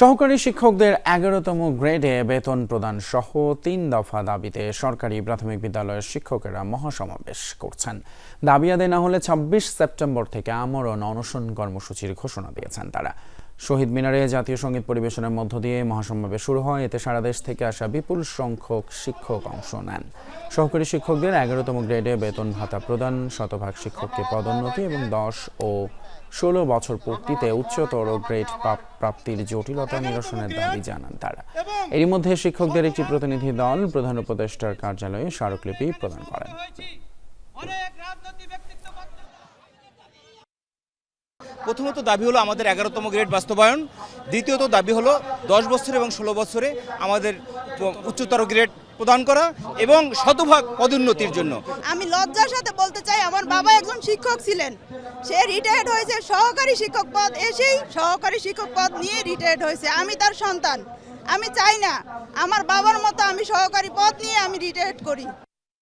সহকারী শিক্ষকদের এগারোতম গ্রেডে বেতন প্রদান সহ তিন দফা দাবিতে সরকারি প্রাথমিক বিদ্যালয়ের শিক্ষকেরা মহাসমাবেশ করছেন। দাবি আদায় না হলে ছাব্বিশ সেপ্টেম্বর থেকে আমরণ অনশন কর্মসূচির ঘোষণা দিয়েছেন তারা। শহীদ মিনারে জাতীয় সংগীত পরিবেশনের মধ্য দিয়ে মহাসমাবেশ শুরু হয়। এতে সারা দেশ থেকে আসা বিপুল সংখ্যক শিক্ষক অংশ নেন। সহকারী শিক্ষকদের এগারোতম গ্রেডে বেতন ভাতা প্রদান, শতভাগ শিক্ষককে পদোন্নতি এবং দশ ও ষোলো বছর পূর্তিতে উচ্চতর গ্রেড প্রাপ্তির জটিলতা নিরসনের দাবি জানান তারা। এরই মধ্যে শিক্ষকদের একটি প্রতিনিধি দল প্রধান উপদেষ্টার কার্যালয়ে স্মারকলিপি প্রদান করেন। প্রথমত দাবি হলো আমাদের এগারোতম গ্রেড বাস্তবায়ন। দ্বিতীয়ত দাবি হলো দশ বছর এবং ষোলো বছরে আমাদের উচ্চতর গ্রেড প্রদান করা এবং শতভাগ পদোন্নতির জন্য। আমি লজ্জার সাথে বলতে চাই, আমার বাবা একজন শিক্ষক ছিলেন। সে রিটায়ার্ড হয়েছে, সহকারী শিক্ষক পদ এসেই সহকারী শিক্ষক পদ নিয়ে রিটায়ার্ড হয়েছে। আমি তার সন্তান। আমি চাই না, আমার বাবার মতো আমি সহকারী পদ নিয়ে আমি রিটায়ার্ড করি।